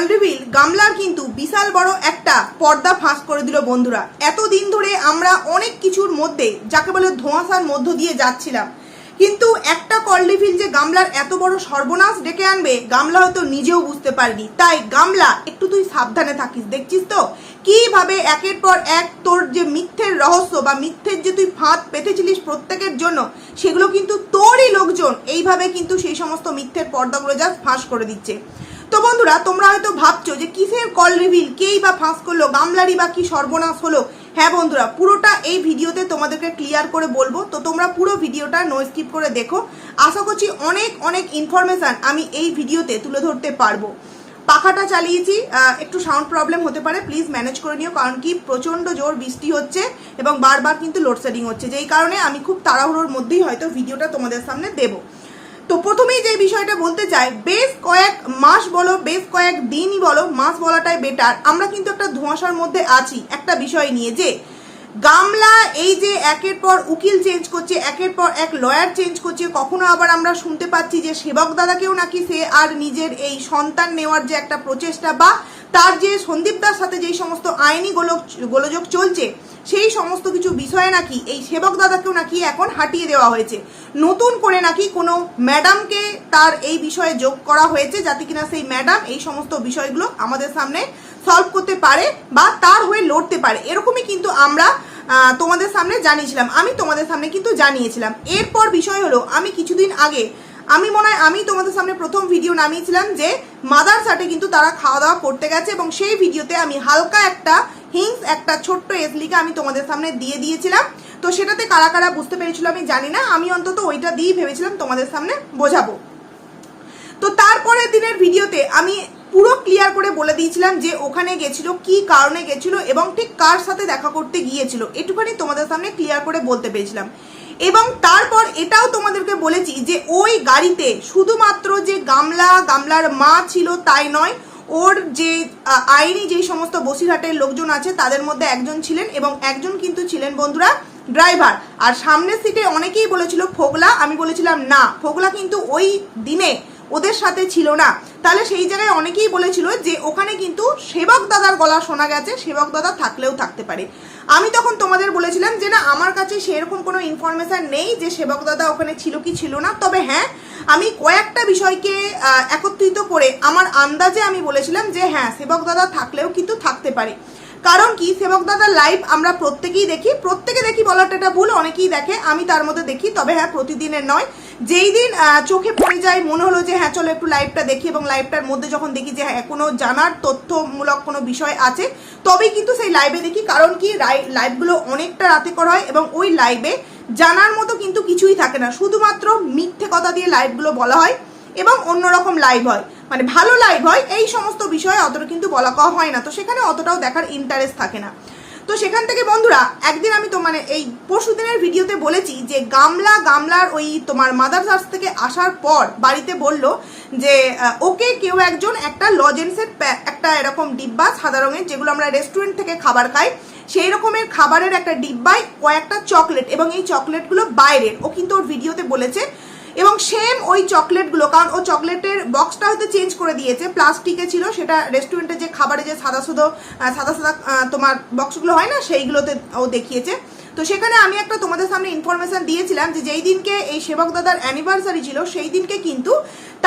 Reveal গামলার কিন্তু বিশাল বড় একটা পর্দা ফাঁস করে দিল বন্ধুরা। এতদিন ধরে আমরা অনেক কিছুর মধ্যে, যাকে বলে ধোঁয়াশার মধ্য দিয়ে যাচ্ছিলাম। কিন্তু একটা কল যে গামলার এত বড় সর্বনাশ ডেকে আনবে, গামলা হয়তো নিজেও বুঝতে পারবি। তাই গামলা, একটু তুই সাবধানে থাকিস, দেখছিস তো? কীভাবে একের পর এক তোর যে মিথ্যের রহস্য বা মিথ্যের যে তুই ফাঁদ পেতেছিলিস প্রত্যেকের জন্য, সেগুলো কিন্তু তোরই লোকজন এইভাবে কিন্তু সেই সমস্ত মিথ্যের পর্দাগুলো যা ফাঁস করে দিচ্ছে। তো বন্ধুরা, তোমরা হয়তো ভাবছ যে কিসের কল রিভিল কেই বা ফাঁস করল? গামলারই বা কি সর্বনাশ হলো? হ্যাঁ বন্ধুরা, পুরোটা এই ভিডিওতে তোমাদেরকে ক্লিয়ার করে বলব। তো তোমরা পুরো ভিডিওটা নো স্কিপ করে দেখো। আশা করছি অনেক অনেক ইনফরমেশন আমি এই ভিডিওতে তুলে ধরতে পারব। পাখাটা চালিয়েছি একটু সাউন্ড প্রবলেম হতে পারে প্লিজ ম্যানেজ করে নিও, কারণ কি প্রচণ্ড জোর বৃষ্টি হচ্ছে এবং বারবার কিন্তু লোডশেডিং হচ্ছে। যেই কারণে আমি খুব তাড়াহুড়োর মধ্যেই হয়তো ভিডিওটা তোমাদের সামনে দেবো। তো প্রথমেই যে বিষয়টা বলতে চাই, বেশ কয়েক মাস বলো, বেশ কয়েক দিনই বলো, মাস বলাটাই বেটার আমরা কিন্তু একটা ধোঁয়াশার মধ্যে আছি একটা বিষয় নিয়ে যে গামলা, এই যে একের পর উকিল চেঞ্জ করছে, একের পর এক লয়ার চেঞ্জ করছে, কখনো আবার আমরা শুনতে পাচ্ছি যে সেবক দাদাকেও নাকি সে আর নিজের এই সন্তান নেওয়ার যে একটা প্রচেষ্টা বা তার যে সন্দীপদার সাথে যেই সমস্ত আইনি গোলক, গোলযোগ চলছে, সেই সমস্ত কিছু বিষয়ে নাকি এই সেবক দাদাকেও নাকি এখন হাঁটিয়ে দেওয়া হয়েছে। নতুন করে নাকি কোনো ম্যাডামকে তার এই বিষয়ে যোগ করা হয়েছে, যাতে কিনা সেই ম্যাডাম এই সমস্ত বিষয়গুলো আমাদের সামনে সলভ করতে পারে বা তার হয়ে লড়তে পারে। এরকমই কিন্তু আমরা তোমাদের সামনে জানিয়েছিলাম। আমি তোমাদের সামনে কিন্তু জানিয়েছিলাম। এরপর বিষয় হলো, আমি কিছুদিন আগে, আমি মনে হয় আমি তোমাদের সামনে প্রথম ভিডিও নামিয়েছিলাম যে মাদার সাটে কিন্তু তারা খাওয়া দাওয়া করতে গেছে এবং সেই ভিডিওতে আমি হালকা একটা হিংস একটা ছোট্ট এসলিকে আমি তোমাদের সামনে দিয়ে দিয়েছিলাম। তো সেটাতে কারা কারা বুঝতে পেরেছিল আমি জানি না। আমি অন্তত ওইটা দিয়েই ভেবেছিলাম তোমাদের সামনে বোঝাবো। তো তারপরের দিনের ভিডিওতে আমি পুরো ক্লিয়ার করে বলে দিয়েছিলাম যে ওখানে গেছিল, কি কারণে গেছিল এবং ঠিক কার সাথে দেখা করতে গিয়েছিল। এটুখানি তোমাদের সামনে ক্লিয়ার করে বলতে পেরেছিলাম। এবং তারপর এটাও তোমাদেরকে বলেছি যে ওই গাড়িতে শুধুমাত্র যে গামলা, গামলার মা ছিল তাই নয়, ওর যে আইনি যে সমস্ত বসিরহাটের লোকজন আছে তাদের মধ্যে একজন ছিলেন এবং একজন কিন্তু ছিলেন বন্ধুরা ড্রাইভার আর সামনের সিটে অনেকেই বলেছিল, ফোগলা? আমি বলেছিলাম, না। ফোগলা কিন্তু ওই দিনে ওদের সাথে ছিল না। তাহলে সেই জায়গায় অনেকেই বলেছিল যে ওখানে কিন্তু সেবক দাদার গলা শোনা গেছে, সেবক দাদা থাকলেও থাকতে পারে। আমি তখন তোমাদের বলেছিলাম যে না, আমার কাছে সেরকম কোনো ইনফরমেশন নেই যে সেবক দাদা ওখানে ছিল কি ছিল না। তবে হ্যাঁ আমি কয়েকটা বিষয়কে একত্রিত করে আমার আন্দাজে আমি বলেছিলাম যে হ্যাঁ সেবক দাদা থাকলেও কিন্তু থাকতে পারে। কারণ কি, সেবক দাদার লাইভ আমরা প্রত্যেকেই দেখি। প্রত্যেকে দেখি বলাটা এটা ভুল, অনেকেই দেখে, আমি তার মধ্যে দেখি। তবে হ্যাঁ প্রতিদিনের নয়। যেই দিন চোখে পড়ে যায়, মনে হলো যে হ্যাঁ চলো একটু লাইভটা দেখি এবং লাইভটার মধ্যে যখন দেখি যে হ্যাঁ কোনো জানার তথ্যমূলক কোনো বিষয় আছে, তবেই কিন্তু সেই লাইভে দেখি। কারণ কি লাইভগুলো অনেকটা রাতে করা হয় এবং ওই লাইভে জানার মতো কিন্তু কিছুই থাকে না। শুধুমাত্র মিথ্যে কথা দিয়ে লাইভগুলো বলা হয় এবং অন্যরকম লাইভ হয়। মানে ভালো লাইভ হয়, এই সমস্ত বিষয়ে অতটা কিন্তু বলা কওয়া হয় না। তো সেখানে অতটাও দেখার ইন্টারেস্ট থাকে না। তো সেখান থেকে বন্ধুরা, একদিন আমি তো মানে এই পরশু দিনের ভিডিওতে বলেছি যে গামলা গামলার ওই তোমার মাদার চার্চ থেকে আসার পর বাড়িতে বলল যে ওকে কেউ একজন একটা লজেন্সের একটা এরকম ডিব্বা সাদা রঙের যেগুলো আমরা রেস্টুরেন্ট থেকে খাবার খাই, সেই রকমের খাবারের একটা ডিব্বায় কয়েকটা চকলেট এবং এই চকলেটগুলো বাইরের। ও কিন্তু ওর ভিডিওতে বলেছে এবং সেম ওই চকলেটগুলো কারণ ও চকলেটের বক্সটা হয়তো চেঞ্জ করে দিয়েছে প্লাস্টিকে ছিল, সেটা রেস্টুরেন্টে যে খাবারে যে সাদা সুদো সাদা সাদা তোমার বক্সগুলো হয় না, সেইগুলোতে ও দেখিয়েছে। তো সেখানে আমি একটা তোমাদের সামনে ইনফরমেশন দিয়েছিলাম যে যেই দিনকে এই সেবক দাদার অ্যানিভার্সারি ছিল, সেই দিনকে কিন্তু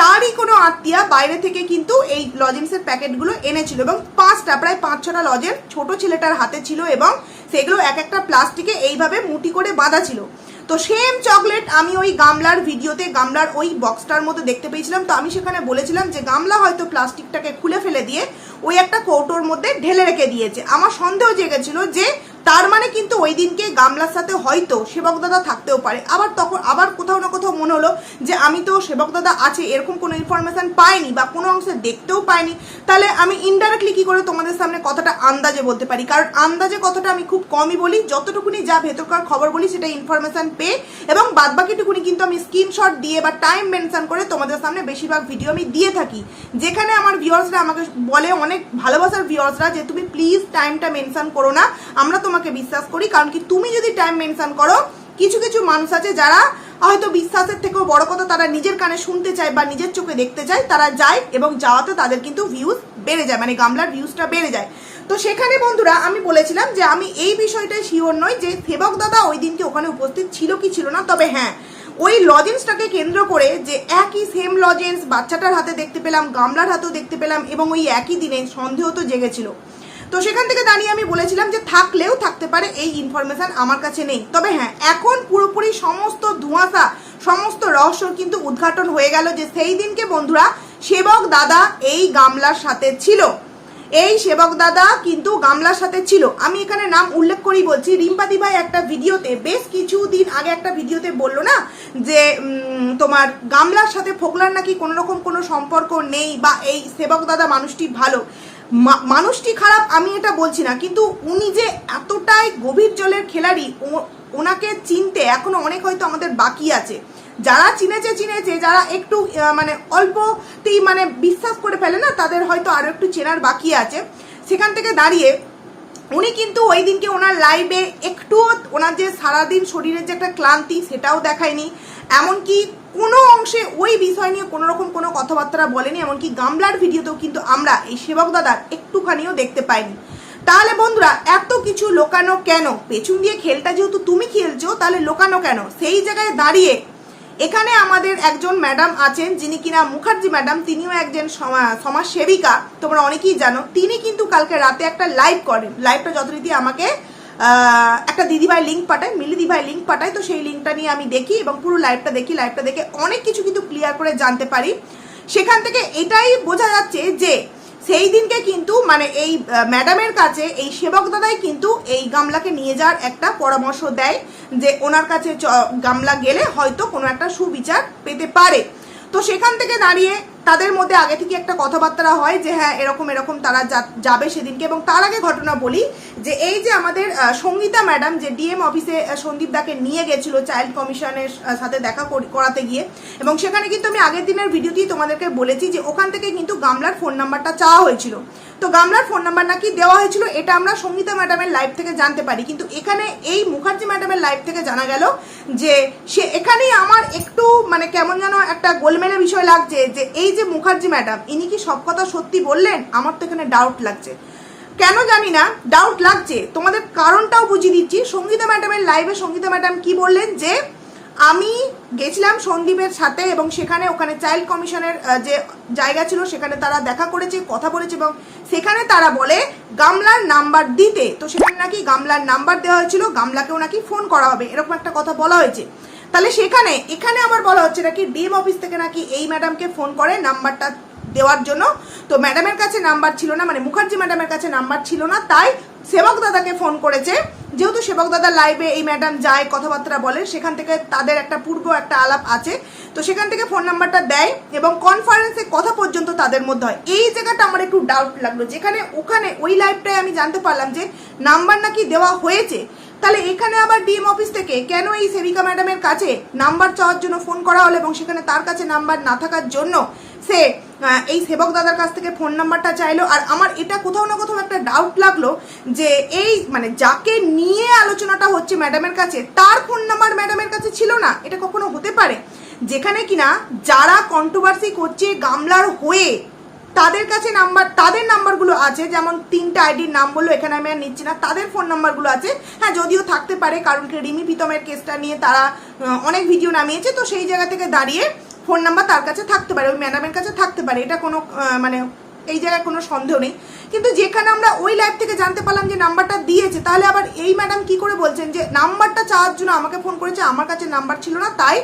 তারই কোনো আত্মীয়া বাইরে থেকে কিন্তু এই লজেন্সের প্যাকেটগুলো এনেছিল এবং পাঁচটা, প্রায় পাঁচ, ছটা লজেন্স ছোট ছেলেটার হাতে ছিল এবং সেগুলো এক একটা প্লাস্টিকে এইভাবে মুটি করে বাঁধা ছিল। তো সেম চকলেট আমি ওই গামলার ভিডিওতে গামলার ওই বক্সটার মতো দেখতে পেয়েছিলাম। তো আমি সেখানে বলেছিলাম যে গামলা হয়তো প্লাস্টিকটাকে খুলে ফেলে দিয়ে ওই একটা কৌটোর মধ্যে ঢেলে রেখে দিয়েছে। আমার সন্দেহ জেগেছিল যে তার মানে কিন্তু ওই দিনকে গামলার সাথে হয়তো সেবক দাদা থাকতেও পারে। আবার তখন, আবার কোথাও না কোথাও মনে হলো যে আমি তো সেবক দাদা আছে, এরকম কোনো ইনফরমেশন পাইনি বা কোনো অংশে দেখতেও পাইনি। তাহলে আমি ইনডাইরেক্টলি কী করে তোমাদের সামনে কথাটা আন্দাজে বলতে পারি? কারণ আন্দাজে কথাটা আমি খুব কমই বলি, যতটুকুনি যা ভেতরকার খবর বলি সেটা ইনফরমেশান পেয়ে এবং বাদ বাকিটুকুনি কিন্তু আমি স্ক্রিনশট দিয়ে বা টাইম মেনশন করে তোমাদের সামনে বেশিরভাগ ভিডিও আমি দিয়ে থাকি। যেখানে আমার ভিউয়ার্সরা আমাকে বলে, অনেক ভালোবাসার ভিউয়ার্সরা যে, তুমি প্লিজ টাইমটা মেনশন করো না। আমরা তোমাকে বিশ্বাস করি, কারণ কি তুমি যদি টাইম মেনশন করো, কিছু কিছু মানুষ আছে যারা, হয়তো বিশ্বাসের থেকেও বড় কথা, তারা নিজের কানে শুনতে চায় বা নিজের চোখে দেখতে চায়, তারা যায় এবং যাওয়াতে তাদের কিন্তু ভিউজ বেড়ে যায় মানে গামলার ভিউজটা বেড়ে যায়। তো সেখানে বন্ধুরা, আমি বলেছিলাম যে আমি এই বিষয়টাই শিওর নই যে সেবক দাদা ওই দিনকে ওখানে উপস্থিত ছিল কি ছিল না, তবে হ্যাঁ ওই লজেন্সটাকে কেন্দ্র করে যে একই সেম লজেন্স বাচ্চাটার হাতে দেখতে পেলাম, গামলার হাতেও দেখতে পেলাম, এবং ওই একই দিনে সন্দেহ তো জেগেছিল। তো সেখান থেকে দাঁড়িয়ে আমি বলেছিলাম যে থাকলেও থাকতে পারে, এই ইনফরমেশন আমার কাছে নেই। তবে হ্যাঁ এখন পুরোপুরি সমস্ত ধোঁয়াশা, সমস্ত রহস্য কিন্তু উদ্ঘাটন হয়ে গেল যে সেই দিনকে বন্ধুরা সেবক দাদা এই গামলার সাথে ছিল। এই সেবক দাদা কিন্তু গামলার সাথে ছিল। আমি এখানে নাম উল্লেখ করেই বলছি, রিম্পাদি ভাই একটা ভিডিওতে, বেশ কিছুদিন আগে একটা ভিডিওতে বলল না যে তোমার গামলার সাথে ফোকলার নাকি কোনো রকম কোনো সম্পর্ক নেই বা এই সেবক দাদা মানুষটি ভালো। মানুষটি খারাপ, আমি এটা বলছি না, কিন্তু উনি যে এতটাই গভীর জলের খেলাড়ি ওনাকে চিনতে এখনও অনেক হয়তো আমাদের বাকি আছে। যারা চিনেছে চিনেছে, যারা একটু মানে অল্পতেই মানে বিশ্বাস করে ফেলে না, তাদের হয়তো আরও একটু চেনার বাকি আছে। সেখান থেকে দাঁড়িয়ে উনি কিন্তু ওই দিনকে ওনার লাইভে একটুও ওনার যে সারাদিন শরীরের যে একটা ক্লান্তি, সেটাও দেখায়নি। এমনকি কোনো অংশে ওই বিষয় নিয়ে কোনো রকম কোনো কথাবার্তা বলেনি, এমনকি গামলার ভিডিওতেও কিন্তু আমরা এই সেবক দাদার একটুখানিও দেখতে পাইনি। তাহলে বন্ধুরা, এত কিছু লোকানো কেন? পেছন দিয়ে খেলটা যেহেতু তুমি খেলছো, তাহলে লোকানো কেন? সেই জায়গায় দাঁড়িয়ে এখানে আমাদের একজন ম্যাডাম আছেন, যিনি কিনা মুখার্জি ম্যাডাম, তিনিও একজন সমা- সমাজ সেবিকা তোমরা অনেকেই জানো। তিনি কিন্তু কালকে রাতে একটা লাইভ করেন। লাইভটা যথারীতি আমাকে একটা দিদিভাই লিঙ্ক পাঠায়, মিলি দিভাই লিঙ্ক পাঠায়, তো সেই লিঙ্কটা নিয়ে আমি দেখি এবং পুরো লাইভটা দেখি। লাইভটা দেখে অনেক কিছু কিন্তু ক্লিয়ার করে জানতে পারি। সেখান থেকে এটাই বোঝা যাচ্ছে যে সেই দিনকে কিন্তু মানে এই ম্যাডামের কাছে, এই সেবক দাদাই কিন্তু এই গামলাকে নিয়ে যাওয়ার একটা পরামর্শ দেয় যে ওনার কাছে গামলা গেলে হয়তো কোনো একটা সুবিচার পেতে পারে। তো সেখান থেকে দাঁড়িয়ে তাদের মধ্যে আগে থেকে একটা কথাবার্তা হয় যে হ্যাঁ এরকম এরকম তারা যাবে সেদিনকে এবং তার আগে ঘটনা বলি যে, এই যে আমাদের সঙ্গীতা ম্যাডাম যে ডিএম অফিসে সন্দীপ দাকে নিয়ে গেছিল চাইল্ড কমিশনের সাথে দেখা করাতে গিয়ে এবং সেখানে কিন্তু আমি আগের দিনের ভিডিওতেই তোমাদেরকে বলেছি যে, ওখান থেকে কিন্তু গামলার ফোন নাম্বারটা চাওয়া হয়েছিল। তো গামলার ফোন নাম্বার নাকি দেওয়া হয়েছিল, এটা আমরা সঙ্গীতা ম্যাডামের লাইভ থেকে জানতে পারি। কিন্তু এখানে এই মুখার্জি ম্যাডামের লাইভ থেকে জানা গেল যে, সে এখানেই আমার একটু মানে কেমন যেন একটা গোলমেলে বিষয় লাগছে যে, এই যে মুখার্জি ম্যাডাম, ইনি কি সব কথা সত্যি বললেন? আমার তো এখানে ডাউট লাগছে। কেন জানি না ডাউট লাগছে। তোমাদের কারণটাও বুঝিয়ে দিচ্ছি। সঙ্গীতা ম্যাডামের লাইভে সঙ্গীতা ম্যাডাম কি বললেন যে, আমি গেছিলাম সন্দীপের সাথে এবং সেখানে ওখানে চাইল্ড কমিশনের যে জায়গা ছিল, সেখানে তারা দেখা করেছে, কথা বলেছে এবং সেখানে তারা বলে, গামলার নাম্বার দিতে। তো সেখানে নাকি গামলার নাম্বার দেওয়া হয়েছিল, গামলাকেও নাকি ফোন করা হবে। এরকম একটা কথা বলা হয়েছে। তাহলে সেখানে, এখানে আমার বলা হচ্ছে নাকি ডিএম অফিস থেকে নাকি এই ম্যাডামকে ফোন করে, নাম্বারটা দেওয়ার জন্য। তো ম্যাডামের কাছে নাম্বার ছিল না মানে মুখার্জি ম্যাডামের কাছে নাম্বার ছিল না, তাই সেবক দাদাকে ফোন করেছে। যেহেতু সেবক দাদা লাইভে এই ম্যাডাম যায়, কথাবার্তা বলে, সেখান থেকে তাদের একটা পূর্ব একটা আলাপ আছে। তো সেখান থেকে ফোন নাম্বারটা দেয় এবং কনফারেন্সে কথা পর্যন্ত তাদের মধ্যে হয়। এই জায়গাটা আমার একটু ডাউট লাগল। যেখানে ওখানে ওই লাইভটায় আমি জানতে পারলাম যে নাম্বার নাকি দেওয়া হয়েছে। তাহলে এখানে আবার ডিএম অফিস থেকে কেন এই সেবিকা ম্যাডামের কাছে নাম্বার চাওয়ার জন্য ফোন করা হলো এবং সেখানে তার কাছে নাম্বার না থাকার জন্য সে এই সেবক দাদার কাছ থেকে ফোন নাম্বারটা চাইলো। আর আমার এটা কোথাও না কোথাও একটা ডাউট লাগল যে এই মানে যাকে নিয়ে আলোচনাটা হচ্ছে ম্যাডামের কাছে, তার ফোন নাম্বার ম্যাডামের কাছে ছিল না? এটা কখনো হতে পারে? যেখানে কিনা যারা কন্ট্রোভার্সি করছে গামলার হয়ে, তাদের কাছে নাম্বার তাদের নাম্বারগুলো আছে, যেমন তিনটা আইডির নাম বলল, এখানে আমি আর নিচ্ছি না, তাদের ফোন নাম্বারগুলো আছে। হ্যাঁ যদিও থাকতে পারে, কারণ কি রিমি প্রীতমের কেসটা নিয়ে তারা অনেক ভিডিও নামিয়েছে, তো সেই জায়গা থেকে দাঁড়িয়ে ফোন নাম্বার তার কাছে থাকতে পারে, ওই ম্যাডামের কাছে থাকতে পারে, এটা কোনো মানে এই জায়গায় কোনো সন্দেহ নেই। কিন্তু যেখানে আমরা ওই লাইভ থেকে জানতে পারলাম যে নাম্বারটা দিয়েছে, তাহলে আবার এই ম্যাডাম কি করে বলছেন যে নাম্বারটা চাওয়ার জন্য আমাকে ফোন করেছে, আমার কাছে নাম্বার ছিল না, তাই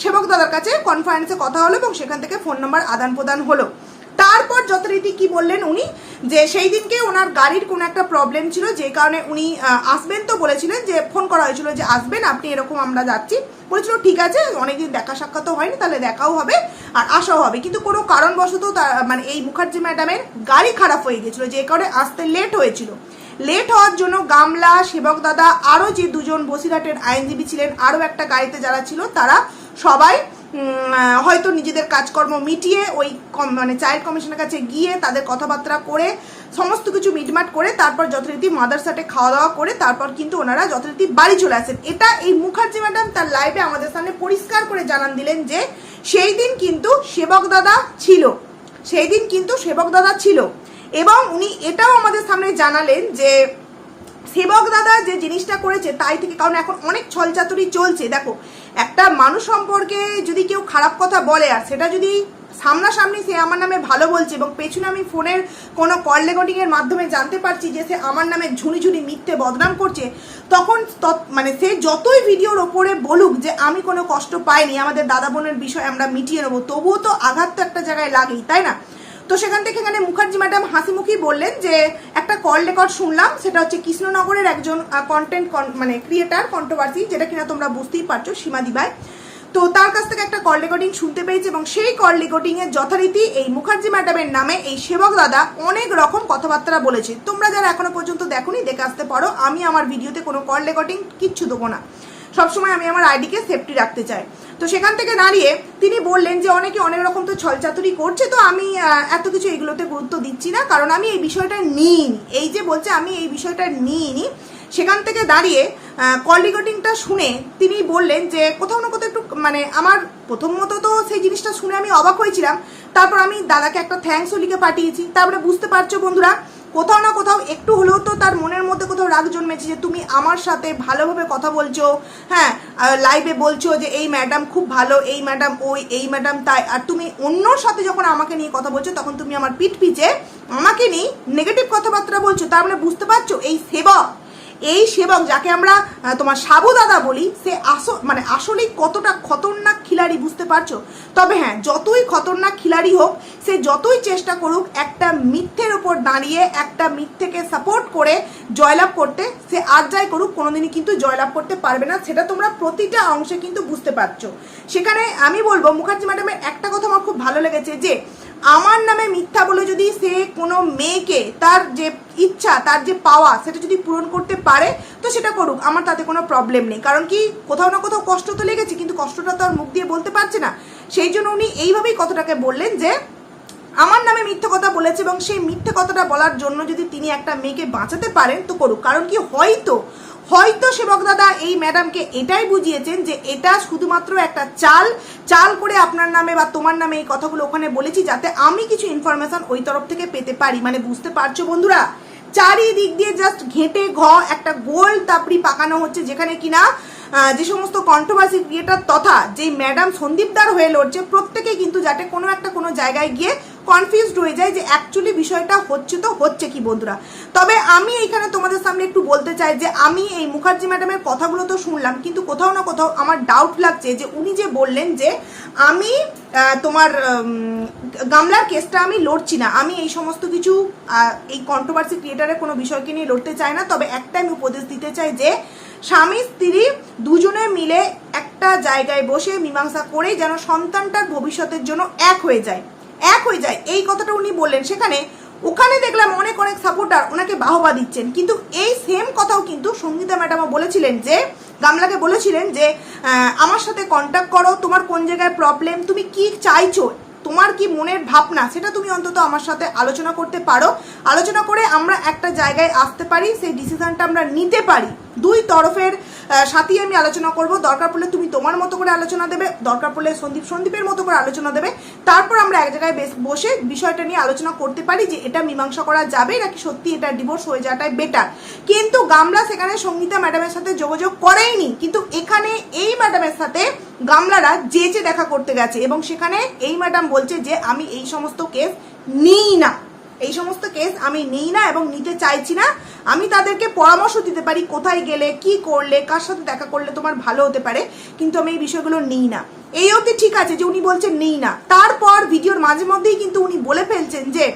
সেবক দাদার কাছে কনফারেন্সে কথা হলো এবং সেখান থেকে ফোন নাম্বার আদান প্রদান হলো। তারপর যথারীতি কি বললেন উনি? যে সেই দিনকে ওনার গাড়ির কোনো একটা প্রবলেম ছিল, যে কারণে উনি আসবেন তো বলেছিলেন যে ফোন করা হয়েছিল যে আসবেন, আপনি এরকম আমরা যাচ্ছি। বলেছিল, ঠিক আছে, অনেকদিন দেখা সাক্ষাৎ হয়নি, তাহলে দেখাও হবে আর আসাও হবে। কিন্তু কোনো কারণবশত মানে এই মুখার্জি ম্যাডামের গাড়ি খারাপ হয়ে গেছিল, যে কারণে আসতে লেট হয়েছিল। লেট হওয়ার জন্য গামলা, সেবক দাদা, আরও যে দুজন বসিরহাটের আইনজীবী ছিলেন, আরও একটা গাড়িতে যারা ছিল, তারা সবাই হয়তো নিজেদের কাজকর্ম মিটিয়ে ওই মানে চায়ের কমিশনের কাছে গিয়ে তাদের কথাবার্তা করে, সমস্ত কিছু মিটমাট করে, তারপর যথারীতি মাদারসাটে খাওয়া দাওয়া করে, তারপর কিন্তু ওনারা যথারীতি বাড়ি চলে আসেন। এটা এই মুখার্জি ম্যাডাম তার লাইভে আমাদের সামনে পরিষ্কার করে জানান দিলেন যে, সেই দিন কিন্তু সেবক দাদা ছিল। সেই দিন কিন্তু সেবক দাদা ছিল। এবং উনি এটাও আমাদের সামনে জানালেন যে সেবক দাদা যে জিনিসটা করেছে তাই থেকে, কারণ এখন অনেক ছলচাতুরি চলছে। দেখো, একটা মানুষ সম্পর্কে যদি কেউ খারাপ কথা বলে আর সেটা যদি সামনাসামনি সে আমার নামে ভালো বলছে এবং পেছনে আমি ফোনের কোনো কল রেকর্ডিং এর মাধ্যমে জানতে পারছি যে সে আমার নামে ঝুনি ঝুনি মিথ্যে বদনাম করছে, তখন মানে সে যতই ভিডিওর ওপরে বলুক যে আমি কোনো কষ্ট পাইনি, আমাদের দাদা বোনের বিষয় আমরা মিটিয়ে নেব, তবুও তো আঘাত তো একটা জায়গায় লাগেই, তাই না? তো সেখান থেকে এখানে মুখার্জি ম্যাডাম হাসি মুখেই বললেন যে, একটা কল রেকর্ড শুনলাম, সেটা হচ্ছে কৃষ্ণনগরের একজন কন্টেন্ট মানে ক্রিয়েটার কন্ট্রোভার্সি যেটা কিনা তোমরা বুঝতেই পারছ সীমা দিবাই তো তার কাছ থেকে একটা কল রেকর্ডিং শুনতে পেয়েছি এবং সেই কল রেকর্ডিং এর যথারীতি এই মুখার্জি ম্যাডামের নামে এই সেবক দাদা অনেক রকম কথাবার্তা বলেছে। তোমরা যারা এখনও পর্যন্ত দেখোনি, দেখে আসতে পারো। আমি আমার ভিডিওতে কোনো কল রেকর্ডিং কিচ্ছু দেবো না। সবসময় আমি আমার আইডিকে সেফটি রাখতে চাই। তো সেখান থেকে দাঁড়িয়ে তিনি বললেন যে, অনেকে অনেক রকম তো ছলচাতুরি করছে, তো আমি এত কিছু এগুলোতে গুরুত্ব দিচ্ছি না, কারণ আমি এই বিষয়টা নিইনি। এই যে বলছে, আমি এই বিষয়টা নিইনি। সেখান থেকে দাঁড়িয়ে কল রেকর্ডিংটা শুনে তিনি বললেন যে, কোথাও না কোথাও একটু মানে আমার প্রথমত তো সেই জিনিসটা শুনে আমি অবাক হয়েছিলাম। তারপর আমি দাদাকে একটা থ্যাঙ্কসও লিখে পাঠিয়েছি। তারপরে, বুঝতে পারছ বন্ধুরা কোথাও না কোথাও একটু হলেও তো তার মনের মধ্যে কোথাও রাগ জন্মেছে যে তুমি আমার সাথে ভালোভাবে কথা বলছো হ্যাঁ লাইভে বলছো যে এই ম্যাডাম খুব ভালো, এই ম্যাডাম ওই, এই ম্যাডাম তাই। আর তুমি অন্যর সাথে যখন আমাকে নিয়ে কথা বলছো, তখন তুমি আমার পিঠ পিছে আমাকে নিয়ে নেগেটিভ কথাবার্তা বলছো। তার মানে বুঝতে পারছ? এই সেবক। এই সেবক যাকে আমরা তোমার সাবু দাদা বলি, সে আস মানে আসলেই কতটা খতরনাক খিলাড়ি বুঝতে পারছ? তবে হ্যাঁ যতই খতরনাক খিলাড়ি হোক, সে যতই চেষ্টা করুক একটা মিথ্যের ওপর দাঁড়িয়ে, একটা মিথ্যেকে সাপোর্ট করে জয়লাভ করতে, সে আর যাই করুক, কোনোদিনই কিন্তু জয়লাভ করতে পারবে না। সেটা তোমরা প্রতিটা অংশে কিন্তু বুঝতে পারছ। সেখানে আমি বলব, মুখার্জি ম্যাডামের একটা কথা আমার খুব ভালো লেগেছে যে আমার নামে মিথ্যা বলে যদি সে কোনো মেয়েকে তার যে ইচ্ছা, তার যে পাওয়া সেটা যদি পূরণ করতে পারে, তো সেটা করুক। আমার তাতে কোনো প্রবলেম নেই। কারণ কি, কোথাও না কোথাও কষ্ট তো লেগেছে, কিন্তু কষ্টটা তো আর মুখ দিয়ে বলতে পারছে না। সেই জন্য উনি এইভাবেই কথাটাকে বললেন যে, আমার নামে মিথ্যে কথা বলেছে এবং সেই মিথ্যে কথাটা বলার জন্য যদি তিনি একটা মেয়েকে বাঁচাতে পারেন, তো করুক। কারণ কি, হয়তো হয়তো সেবক দাদা, এই ম্যাডামকে এটাই বুঝিয়েছেন যে এটা শুধুমাত্র একটা চাল। চাল করে আপনার নামে বা তোমার নামে এই কথাগুলো ওখানে বলেছি যাতে আমি কিছু ইনফরমেশন ওই তরফ থেকে পেতে পারি। মানে বুঝতে পারছ বন্ধুরা? চারিদিক দিয়ে জাস্ট ঘেঁটে ঘ একটা গোল তাপড়ি পাকানো হচ্ছে যেখানে কিনা যে সমস্ত কন্ট্রোভার্সি ক্রিয়েটার তথা যে ম্যাডাম সন্দীপদার হয়ে লড়ছে, প্রত্যেকেই কিন্তু যাতে কোনো একটা কোনো জায়গায় গিয়ে কনফিউজড হয়ে যায় যে অ্যাকচুয়ালি বিষয়টা হচ্ছে তো হচ্ছে কি বন্ধুরা। তবে আমি এইখানে তোমাদের সামনে একটু বলতে চাই যে আমি এই মুখার্জি ম্যাডামের কথাগুলো তো শুনলাম, কিন্তু কোথাও না কোথাও আমার ডাউট লাগছে যে উনি যে বললেন যে আমি তোমার গামলার কেসটা আমি লড়ছি না। আমি এই সমস্ত কিছু এই কন্ট্রোভার্সি ক্রিয়েটারের কোনো বিষয়কে নিয়ে লড়তে চাই না। তবে একটা আমি উপদেশ দিতে চাই যে স্বামী, স্ত্রী দুজনে মিলে একটা জায়গায় বসে মীমাংসা করে যেন সন্তানটার ভবিষ্যতের জন্য এক হয়ে যায়। এক হয়ে যায়। এই কথাটা উনি বললেন। সেখানে ওখানে দেখলাম অনেক অনেক সাপোর্টার ওনাকে বাহবা দিচ্ছেন। কিন্তু এই সেম কথাও কিন্তু সঙ্গীতা ম্যাডামও বলেছিলেন যে, গামলাকে বলেছিলেন যে আমার সাথে কন্ট্যাক্ট করো, তোমার কোন জায়গায় প্রবলেম তুমি কি চাইছো, তোমার কি মনের ভাবনা, সেটা তুমি অন্তত আমার সাথে আলোচনা করতে পারো। আলোচনা করে আমরা একটা জায়গায় আসতে পারি, সেই ডিসিশনটা আমরা নিতে পারি। দুই তরফের সাথেই আমি আলোচনা করব। দরকার পড়লে তুমি তোমার মতো করে আলোচনা দেবে, দরকার পড়লে সন্দীপ সন্দীপের মতো করে আলোচনা দেবে। তারপর আমরা এক জায়গায় বসে বিষয়টা নিয়ে আলোচনা করতে পারি যে এটা মীমাংসা করা যাবে নাকি সত্যি এটা ডিভোর্স হয়ে যাওয়াটাই বেটার কিন্তু গামলা সেখানে সঙ্গীতা ম্যাডামের সাথে যোগাযোগ করেইনি। কিন্তু এখানে এই ম্যাডামের সাথে গামলারা যেচে দেখা করতে গেছে এবং সেখানে এই ম্যাডাম বলছে যে, আমি এই সমস্ত কেস নিই না। এই সমস্ত কেস আমি নিই না এবং নিতে চাইছি না। আমি তাদেরকে পরামর্শ দিতে পারি কোথায় গেলে, কি করলে, কার সাথে দেখা করলে তোমার ভালো হতে পারে, কিন্তু আমি এই বিষয়গুলো নিই না। এই অবধি ঠিক আছে যে উনি বলছেন নিই না। তারপর ভিডিওর মাঝে মধ্যেই কিন্তু উনি বলে ফেলছেন যে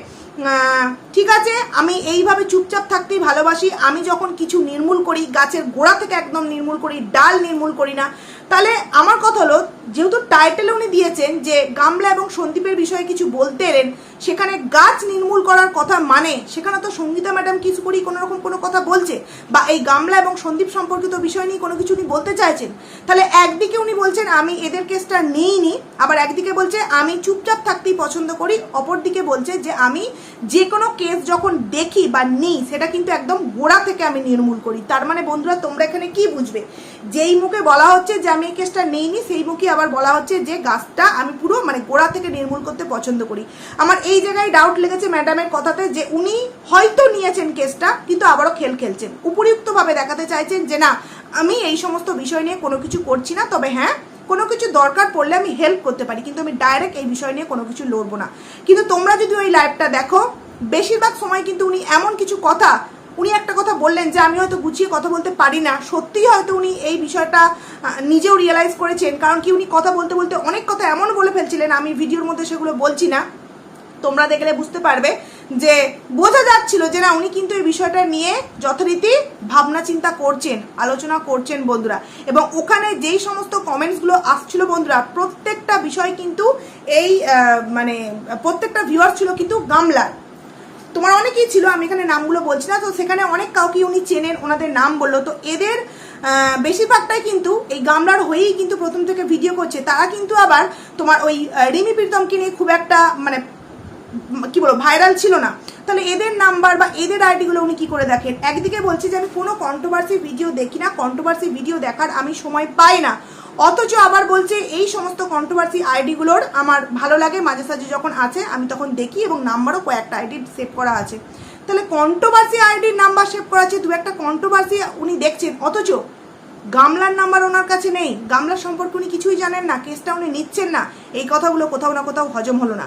ঠিক আছে, আমি এইভাবে চুপচাপ থাকতেই ভালোবাসি, আমি যখন কিছু নির্মূল করি, গাছের গোড়া থেকে একদম নির্মূল করি, ডাল নির্মূল করি না তাহলে আমার কথা হলো, যেহেতু টাইটেলে উনি দিয়েছেন যে গামলা এবং সন্দীপের বিষয়ে কিছু বলতে এলেন, সেখানে গাছ নির্মূল করার কথা মানে সেখানে তো সঙ্গীতা ম্যাডাম কিছু করেই কোনো রকম কোনো কথা বলছে, বা এই গামলা এবং সন্দীপ সম্পর্কিত বিষয় নিয়ে কোনো কিছু উনি বলতে চাইছেন। তাহলে একদিকে উনি বলছেন, আমি এদের কেসটা নিইনি। আবার একদিকে বলছে, আমি চুপচাপ থাকতেই পছন্দ করি। অপরদিকে বলছে যে, আমি যে কোনো কেস যখন দেখি বা নিই, সেটা কিন্তু একদম গোড়া থেকে আমি নির্মূল করি। তার মানে বন্ধুরা, তোমরা এখানে কি বুঝবে? যেই মুখে বলা হচ্ছে যে আমি এই কেসটা নেইনি সেই মুখে আবার বলা হচ্ছে যে গাছটা আমি পুরো মানে গোড়া থেকে নির্মূল করতে পছন্দ করি। আমার এই জায়গায় ডাউট লেগেছে ম্যাডামের কথাতে যে উনি হয়তো নিয়েছেন কেসটা কিন্তু আবারও খেল খেলছেন। উপযুক্তভাবে দেখাতে চাইছেন যে না, আমি এই সমস্ত বিষয় নিয়ে কোনো কিছু করছি না, তবে হ্যাঁ কোনো কিছু দরকার পড়লে আমি হেল্প করতে পারি, কিন্তু আমি ডাইরেক্ট এই বিষয় নিয়ে কোনো কিছু লড়বো না। কিন্তু তোমরা যদি ওই লাইভটা দেখো, বেশিরভাগ সময় কিন্তু উনি এমন কিছু কথা উনি একটা কথা বললেন যে আমি হয়তো গুছিয়ে কথা বলতে পারি না। সত্যিই হয়তো উনি এই বিষয়টা নিজেও রিয়েলাইজ করেছেন। কারণ কি উনি কথা বলতে বলতে অনেক কথা এমন বলে ফেলছিলেন, আমি ভিডিওর মধ্যে সেগুলো বলছি না। তোমরা দেখলে বুঝতে পারবে যে বোঝা যাচ্ছিল যে না, উনি কিন্তু এই বিষয়টা নিয়ে যথারীতি ভাবনা চিন্তা করছেন, আলোচনা করছেন বন্ধুরা। এবং ওখানে যেই সমস্ত কমেন্টসগুলো আসছিল বন্ধুরা, প্রত্যেকটা বিষয় কিন্তু এই মানে প্রত্যেকটা ভিউয়ার ছিল কিন্তু গামলার তোমার অনেকেই ছিল, আমি এখানে নামগুলো বলছি না, তো সেখানে অনেক কাউকে উনি চেনেন, ওনাদের নাম বলল। তো এদের বেশিরভাগটাই কিন্তু এই গামলার হয়েই কিন্তু প্রথম থেকে ভিডিও করছে। তারা কিন্তু আবার তোমার ওই রিমি প্রীতমকে নিয়ে খুব একটা মানে কি বলব, ভাইরাল ছিল না। তাহলে এদের নাম্বার বা এদের আইডিগুলো উনি কি করে দেখেন? একদিকে বলছে যে, আমি কোনো কন্ট্রোভার্সি ভিডিও দেখি না কন্ট্রোভার্সি ভিডিও দেখার আমি সময় পাই না। অথচ আবার বলছে, এই সমস্ত কন্ট্রোভার্সি আইডিগুলোর আমার ভালো লাগে, মাঝে সাঝে যখন আছে, আমি তখন দেখি এবং নাম্বারও কয়েকটা আইডি সেভ করা আছে। তাহলে কন্ট্রোভার্সি আইডির নাম্বার সেভ করা আছে দু একটা কন্ট্রোভার্সি উনি দেখছেন, অথচ গামলার নাম্বার ওনার কাছে নেই। গামলার সম্পর্কে উনি কিছুই জানেন না কেসটা উনি নিচ্ছেন না, এই কথাগুলো কোথাও না কোথাও হজম হলো না।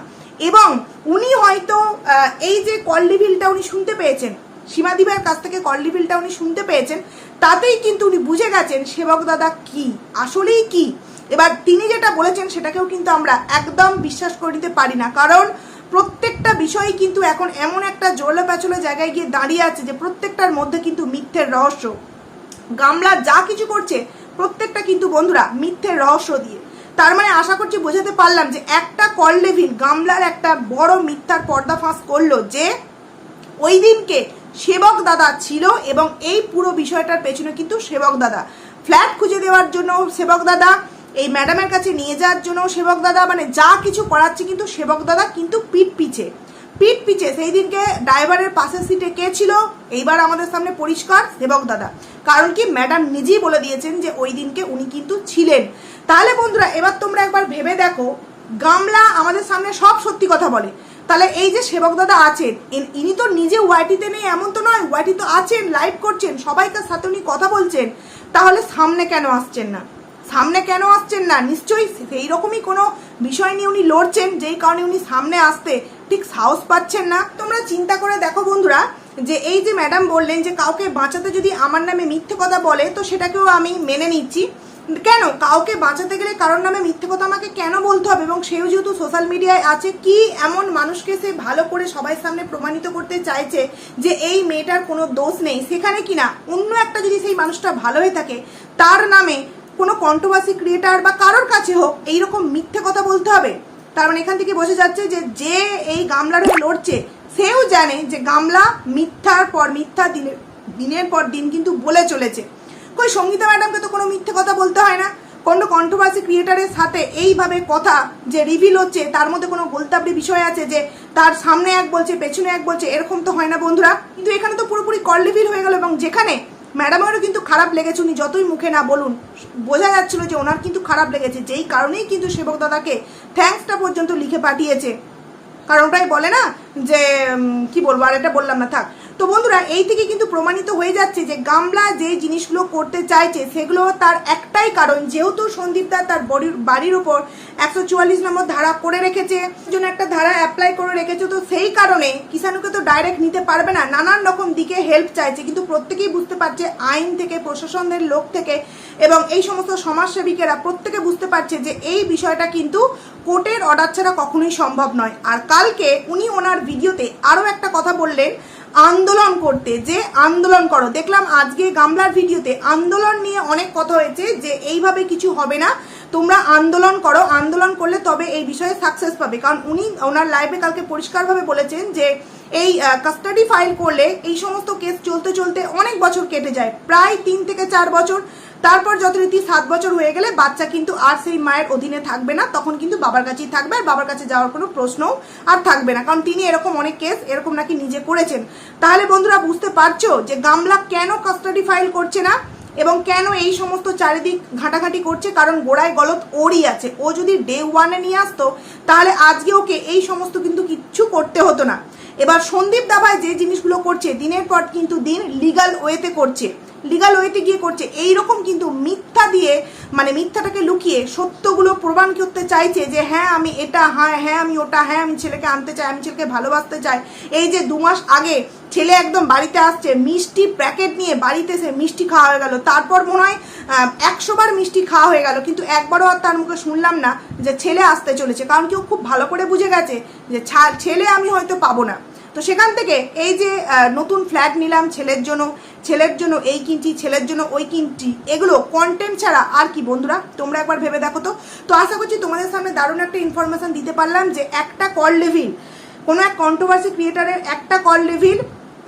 এবং উনি হয়তো এই যে কল রিভিলটা উনি শুনতে পেয়েছেন সীমাদিবার কাছ থেকে কল রিভিলটা উনি শুনতে পেয়েছেন, তাতেই কিন্তু উনি বুঝে গেছেন সেবক দাদা কি, আসলেই কি। এবার তিনি যেটা বলেছেন সেটাকেও কিন্তু আমরা একদম বিশ্বাস করে নিতে পারি না, কারণ প্রত্যেকটা বিষয়ই কিন্তু এখন এমন একটা জোলে প্যাচলে জায়গায় গিয়ে দাঁড়িয়ে আছে যে প্রত্যেকটার মধ্যে কিন্তু মিথ্যের রহস্য। গামলা যা কিছু করছে, প্রত্যেকটা কিন্তু বন্ধুরা মিথ্যের রহস্য দিয়ে। তার মানে আশা করছি বোঝাতে পারলাম যে একটা কল লেভিল গামলার একটা বড় মিথ্যার পর্দা ফাঁস করল যে, ওই দিনকে সেবক দাদা ছিল এবং এই পুরো বিষয়টার পেছনে কিন্তু সেবক দাদা। ফ্ল্যাট খুঁজে দেওয়ার জন্য সেবক দাদা, এই ম্যাডামের কাছে নিয়ে যাওয়ার জন্য সেবক দাদা মানে যা কিছু করাচ্ছে কিন্তু সেবক দাদা কিন্তু পিঠ পিছে। পিঠ পিছে, সেই দিনকে ড্রাইভারের পাশের সিটে কে ছিল? এইবার আমাদের সামনে পরিষ্কার সেবক দাদা। কারণ কি, ম্যাডাম নিজেই বলে দিয়েছেন যে ওই দিনকে উনি কিন্তু ছিলেন। তাহলে বন্ধুরা, এবার তোমরা একবার ভেবে দেখো, গামলা আমাদের সামনে সব সত্যি কথা বলে। তাহলে এই যে সেবক দাদা আছেন ইনি তো নিজে ওয়াইটিতে নেই, এমন তো নয়, ওয়াইটি তো আছেন, লাইভ করছেন সবাইকার সাথে উনি কথা বলছেন। তাহলে সামনে কেন আসছেন না? সামনে কেন আসছেন না? নিশ্চয়ই সেই রকমই কোনো বিষয় নিয়ে উনি লড়ছেন, যেই কারণে উনি সামনে আসতে ঠিক সাহস পাচ্ছেন না। তোমরা চিন্তা করে দেখো বন্ধুরা, যে এই যে ম্যাডাম বললেন যে কাউকে বাঁচাতে যদি আমার নামে মিথ্যে কথা বলে, তো সেটাকেও আমি মেনে নিচ্ছি। কেন? কাউকে বাঁচাতে গেলে কারোর নামে মিথ্যে কথা আমাকে কেন বলতে হবে? এবং সেও যেহেতু সোশ্যাল মিডিয়ায় আছে, কি এমন মানুষকে সে ভালো করে সবাই সামনে প্রমাণিত করতে চাইছে যে এই মেয়েটার কোনো দোষ নেই? সেখানে কিনা অন্য একটা যদি সেই মানুষটা ভালো হয়ে থাকে, তার নামে কোনো কন্ট্রোভার্সি ক্রিয়েটার বা কারোর কাছে হোক, এইরকম মিথ্যে কথা বলতে হবে? তার মানে এখান থেকে বোঝা যাচ্ছে যে যে এই গামলার হয়ে লড়ছে, সেও জানে যে গামলা মিথ্যার পর মিথ্যা দিনের দিনের পর দিন কিন্তু বলে চলেছে। কই সঙ্গীতা ম্যাডামকে তো কোনো মিথ্যে কথা বলতে হয় না। কোনো কন্ট্রোভার্সি ক্রিয়েটারের সাথে এইভাবে কথা যে রিভিল হচ্ছে, তার মধ্যে কোনো গোলতাবড়ি বিষয় আছে যে তার সামনে এক বলছে, পেছনে এক বলছে, এরকম তো হয় না বন্ধুরা। কিন্তু এখানে তো পুরোপুরি কল রিভিল হয়ে গেল এবং যেখানে ম্যাডামেরও কিন্তু খারাপ লেগেছে, উনি যতই মুখে না বলুন, বোঝা যাচ্ছিল যে ওনার কিন্তু খারাপ লেগেছে। যেই কারণেই কিন্তু সেবক দাদাকে থ্যাঙ্কসটা পর্যন্ত লিখে পাঠিয়েছে। কারণ ওটাই বলে না যে কি বলব, আর এটা বললাম না, থাক। তো বন্ধুরা, এই থেকে কিন্তু প্রমাণিত হয়ে যাচ্ছে যে গামলা যে জিনিসগুলো করতে চাইছে, সেগুলো তার একটাই কারণ। যেহেতু সন্দীপদা তার বডির, বাড়ির উপর একশো চুয়াল্লিশ নম্বর ধারা করে রেখেছে জন্য একটা ধারা অ্যাপ্লাই করে রেখেছে, তো সেই কারণে কিষাণুকে তো ডাইরেক্ট নিতে পারবে না। নানান রকম দিকে হেল্প চাইছে, কিন্তু প্রত্যেকেই বুঝতে পারছে, আইন থেকে প্রশাসনের লোক থেকে এবং এই সমস্ত সমাজসেবিকেরা প্রত্যেকে বুঝতে পারছে যে এই বিষয়টা কিন্তু কোর্টের অর্ডার ছাড়া কখনোই সম্ভব নয়। আর কালকে উনি ওনার ভিডিওতে আরও একটা কথা বললেন আন্দোলন করতে, যে আন্দোলন করো। দেখলাম আজকে গামলার ভিডিওতে আন্দোলন নিয়ে অনেক কথা হয়েছে যে এইভাবে কিছু হবে না। তোমরা আন্দোলন করো, আন্দোলন করলে তবে এই বিষয়ে সাকসেস পাবে। কারণ উনি ওনার লাইভে কালকে পরিষ্কারভাবে বলেছেন যে এই কাস্টাডি ফাইল করলে এই সমস্ত কেস চলতে চলতে অনেক বছর কেটে যায়। প্রায় তিন থেকে চার বছর। তারপর যথারীতি সাত বছর হয়ে গেলে বাচ্চা কিন্তু আর সেই মায়ের অধীনে থাকবে না। তখন কিন্তু বাবার কাছেই থাকবে আর বাবার কাছে যাওয়ার কোনো প্রশ্নও আর থাকবে না। কারণ তিনি এরকম অনেক কেস এরকম নাকি নিজে করেছেন। তাহলে বন্ধুরা বুঝতে পারছ যে গামলা কেন কাস্টাডি ফাইল করছে না? এবং কেন এই সমস্ত চারিদিক ঘাটাঘাটি করছে? কারণ গোড়ায় গলত ওরই আছে। ও যদি ডে ওয়ানে নিয়ে আসতো, তাহলে আজকে ওকে এই সমস্ত কিন্তু কিচ্ছু করতে হতো না। এবার সন্দীপ দাভায় যে জিনিসগুলো করছে, দিনের পর কিন্তু দিন লিগাল ওয়েতে করছে। লিগাল ওয়েতে গিয়ে করছে। এই রকম কিন্তু মিথ্যা দিয়ে মানে মিথ্যাটাকে লুকিয়ে সত্যগুলো প্রমাণ করতে চাইছে যে হ্যাঁ আমি এটা হ্যাঁ হ্যাঁ আমি ওটা হ্যাঁ আমি ছেলেকে আনতে চাই, আমি ছেলেকে ভালোবাসতে চাই। এই যে দু মাস আগে ছেলে একদম বাড়িতে আসছে, মিষ্টি প্যাকেট নিয়ে বাড়িতে এসে মিষ্টি খাওয়া হয়ে গেল। তারপর মনে হয় একশোবার মিষ্টি খাওয়া হয়ে গেল। কিন্তু একবারও আর তার মুখে শুনলাম না যে ছেলে আসতে চলেছে। কারণ কেউ খুব ভালো করে বুঝে গেছে যে ছেলে আমি হয়তো পাবো না। তো সেখান থেকে এই যে নতুন ফ্ল্যাট নিলাম, ছেলের জন্য ছেলের জন্য এই কিনছি, ছেলের জন্য ওই কিনছি, এগুলো কন্টেন্ট ছাড়া আর কি বন্ধুরা? তোমরা একবার ভেবে দেখো তো। তো আশা করছি তোমাদের সামনে দারুণ একটা ইনফরমেশান দিতে পারলাম যে একটা কল লেভিল কোনো এক কন্ট্রোভার্সি ক্রিয়েটারের একটা কল লেভিল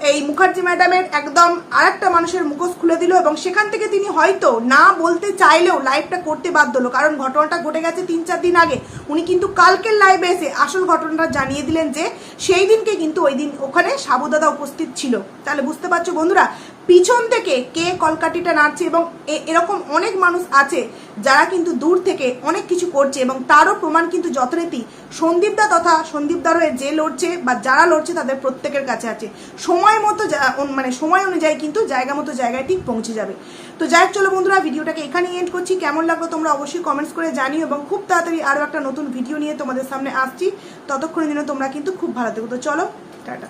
এই মুখার্জি ম্যাডামের একদম আর একটা মানুষের মুখোশ খুলে দিল এবং সেখান থেকে তিনি হয়তো না বলতে চাইলেও লাইভটা করতে বাধ্য হলো। কারণ ঘটনাটা ঘটে গেছে তিন চার দিন আগে। উনি কিন্তু কালকের লাইভে এসে আসল ঘটনাটা জানিয়ে দিলেন যে, সেই দিনকে কিন্তু ওই দিন ওখানে সাবুদাদা উপস্থিত ছিল। তাহলে বুঝতে পারছ বন্ধুরা পিছন থেকে কে কলকাটিটা নাড়ছে এবং এরকম অনেক মানুষ আছে যারা কিন্তু দূর থেকে অনেক কিছু করছে এবং তারও প্রমাণ কিন্তু যথারীতি সন্দীপদা তথা সন্দীপদার হয়ে যে লড়ছে বা যারা লড়ছে তাদের প্রত্যেকের কাছে আছে। সময় মতো মানে সময় অনুযায়ী কিন্তু জায়গা মতো জায়গায় ঠিক পৌঁছে যাবে। তো যাই হোক, চলো বন্ধুরা, ভিডিওটাকে এখানেই এন্ড করছি। কেমন লাগল তোমরা অবশ্যই কমেন্টস করে জানিও এবং খুব তাড়াতাড়ি আরও একটা নতুন ভিডিও নিয়ে তোমাদের সামনে আসছি। ততক্ষণের জন্য তোমরা কিন্তু খুব ভালো থেকো। তো চলো, টাটা।